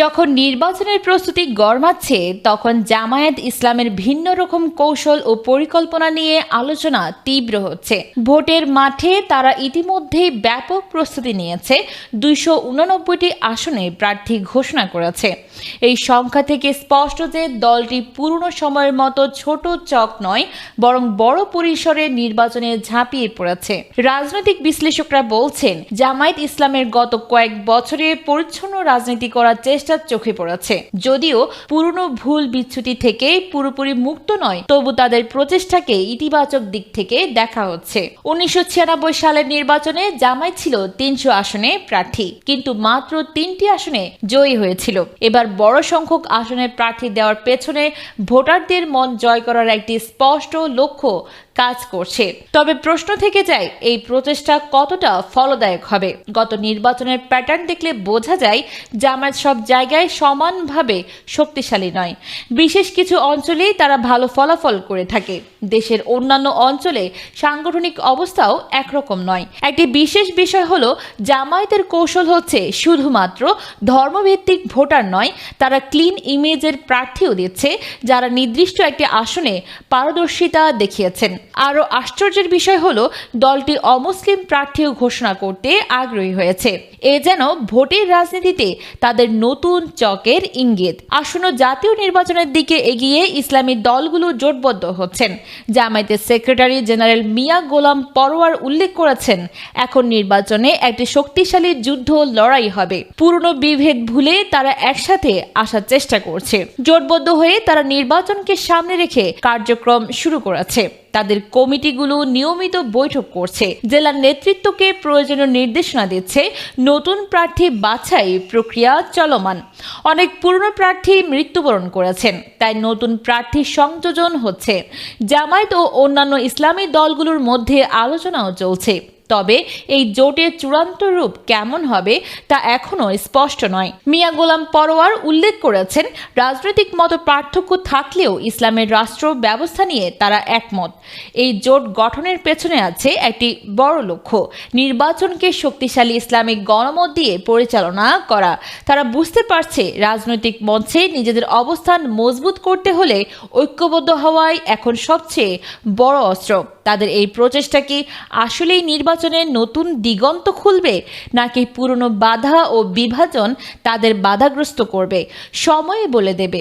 যখন নির্বাচনের প্রস্তুতি গড়মাচ্ছে, তখন জামায়াত ইসলামের ভিন্ন রকম কৌশল ও পরিকল্পনা নিয়ে আলোচনা তীব্র হচ্ছে। ভোটের মাঠে তারা ইতিমধ্যেই ব্যাপক প্রস্তুতি নিয়েছে। দুইশো উননব্বইটি আসনে প্রার্থী ঘোষণা করেছে। এই সংখ্যা থেকে স্পষ্ট যে দলটি পুরনো সময়ের মতো ছোট চক নয়, বরং বড় পরিসরে নির্বাচনে ঝাঁপিয়ে পড়েছে। রাজনৈতিক বিশ্লেষকরা বলছেন, জামায়াত ইসলামের গত কয়েক বছরে পরিচ্ছন্ন রাজনীতি করার চেষ্টা চোখে পড়েছে। যদিও পুরনো ভুল বিচ্যুতি থেকে পুরোপুরি মুক্ত নয়, তবু তাদের প্রচেষ্টাকে ইতিবাচক দিক থেকে দেখা হচ্ছে। উনিশশো ছিয়ানব্বই সালের নির্বাচনে জামাই ছিল তিনশো আসনে প্রার্থী, কিন্তু মাত্র তিনটি আসনে জয়ী হয়েছিল। এবার বড় সংখ্যক আসনে প্রার্থী দেওয়ার পেছনে ভোটারদের মন জয় করার একটি স্পষ্ট লক্ষ্য কাজ করছে। তবে প্রশ্ন থেকে যায়, এই প্রচেষ্টা কতটা ফলদায়ক হবে? গত নির্বাচনের প্যাটার্ন দেখলে বোঝা যায়, জামায়াত সব জায়গায় সমানভাবে শক্তিশালী নয়। বিশেষ কিছু অঞ্চলেই তারা ভালো ফলাফল করে থাকে। দেশের অন্যান্য অঞ্চলে সাংগঠনিক অবস্থাও একরকম নয়। একটি বিশেষ বিষয় হলো, জামায়াতের কৌশল হচ্ছে শুধুমাত্র ধর্মভিত্তিক ভোটার নয়, তারা ক্লিন ইমেজের প্রার্থীও দিচ্ছে, যারা নির্দিষ্ট একটি আসনে পারদর্শিতা দেখিয়েছেন। আরও আশ্চর্যের বিষয় হলো, দলটি অমুসলিম প্রার্থীও ঘোষণা করতে আগ্রহী হয়েছে। এ যেন ভোটের রাজনীতিতে তাদের নতুন চকের ইঙ্গিত। আসন্ন জাতীয় নির্বাচনের দিকে এগিয়ে ইসলামী দলগুলো জোটবদ্ধ হচ্ছেন। জামায়াতের সেক্রেটারি জেনারেল মিয়া গোলাম পরোয়ার উল্লেখ করেছেন, এখন নির্বাচনে একটি শক্তিশালী যুদ্ধ লড়াই হবে। পুরনো বিভেদ ভুলে তারা একসাথে আসার চেষ্টা করছে। জোটবদ্ধ হয়ে তারা নির্বাচনকে সামনে রেখে কার্যক্রম শুরু করেছে। তাদের কমিটিগুলো নিয়মিত বৈঠক করছে। জেলার নেতৃত্বকে প্রয়োজনীয় নির্দেশনা দিচ্ছে নতুন প্রার্থী বাছাই প্রক্রিয়া চলমান। অনেক পুরনো প্রার্থী মৃত্যুবরণ করেছেন, তাই নতুন প্রার্থী সংযোজন হচ্ছে। জামায়াত ও অন্যান্য ইসলামী দলগুলোর মধ্যে আলোচনাও চলছে। তবে এই জোটের চূড়ান্ত রূপ কেমন হবে তা এখনও স্পষ্ট নয়। মিয়া গোলাম পরোয়ার উল্লেখ করেছেন, রাজনৈতিক মত পার্থক্য থাকলেও ইসলামের রাষ্ট্র ব্যবস্থা নিয়ে তারা একমত। এই জোট গঠনের পেছনে আছে একটি বড় লক্ষ্য, নির্বাচনকে শক্তিশালী ইসলামিক গণমত দিয়ে পরিচালনা করা। তারা বুঝতে পারছে, রাজনৈতিক মঞ্চে নিজেদের অবস্থান মজবুত করতে হলে ঐক্যবদ্ধ হওয়াই এখন সবচেয়ে বড় অস্ত্র। তাদের এই প্রচেষ্টা কি আসলেই নির্বাচনের নতুন দিগন্ত খুলবে নাকি পুরনো বাধা ও বিভাজন তাদের বাধাগ্রস্ত করবে? সময়ে বলে দেবে।